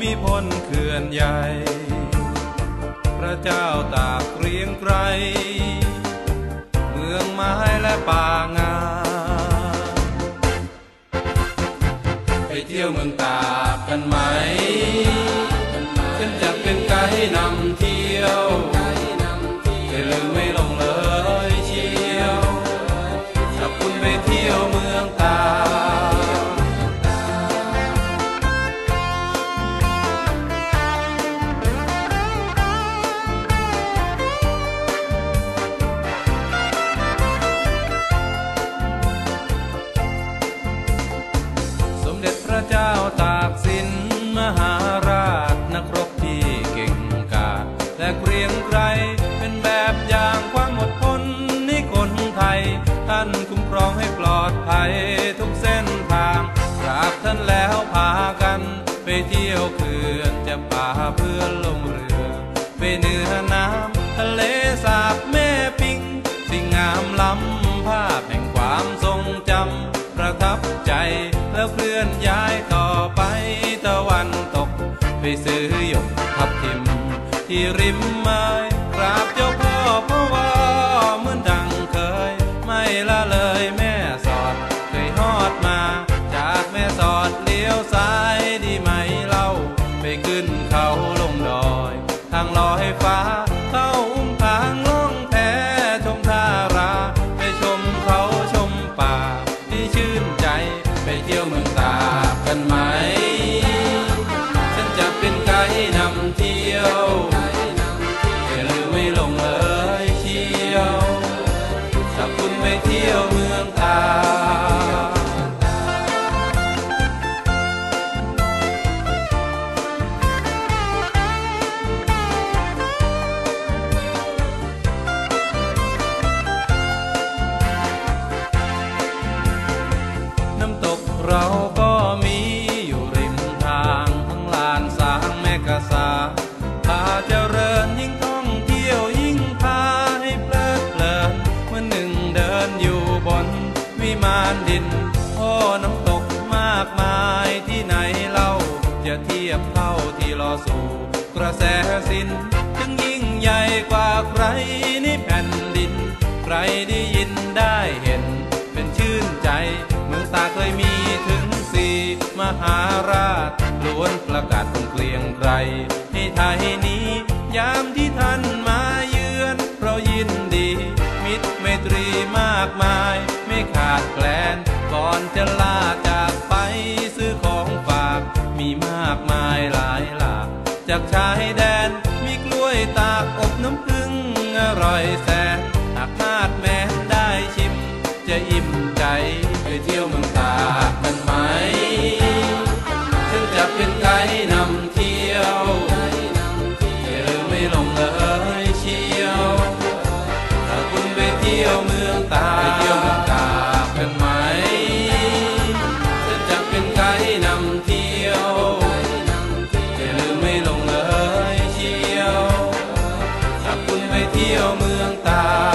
มิพลเขื่อนใหญ่ พระเจ้าตากเรียงไกร เมืองไม้และป่างา ไปเที่ยวเมืองตา จและเกรียงไกรเป็นแบบอย่างความอดทนในคนไทย ท่านคุ้มครองให้ปลอดภัยทุกเส้นทางกราบท่านแล้วพากัน ไปเที่ยวเขื่อนจะป่าเพื่อลงเรือ ไปเหนือน้ำทะเลสาบแม่ปิง สิ่งงามล้ำภาพแห่งความทรงจำประทับใจแล้วเคลื่อนย้ายต่อไปตะวันตก ไปซื้อหยกทับ ที่ริมไม้กราบเจ้าพ่อเพราะว่าเหมือนดังเคย ไม่ละเลยแม่สอด เคยฮอดมา จากแม่สอดเลี้ยวซ้าย เราก็มีอยู่ริมทางทั้งลานสางแม่กะสาพาเจริญยิ่งท่องเที่ยวยิ่งพาให้เพลิดเพลินเมื่อหนึ่งเดินอยู่บนวิมานดินโอ้น้ำตกมากมายที่ไหนเล่าจะเทียบเท่าที่รอสู่กระแสสินจึงยิ่งใหญ่กว่าใครในแผ่นดิน ใครได้ยินได้เห็น วนประกาศคนเกลียงไกรให้ไทยนี้ ยามที่ท่านมาเยือน เรายินดี มิตรไมตรีมากมาย ไม่ขาดแคลน ก่อนจะลาจากไปซื้อของฝาก มีมากมายหลายหลากจากชายแดน มีกล้วยตากอบน้ำผึ้งอร่อยแสนหากพลาดแม้ได้ชิม จะอิ่มใจไปเที่ยวเมืองตาก คุณไปเที่ยวเมืองตา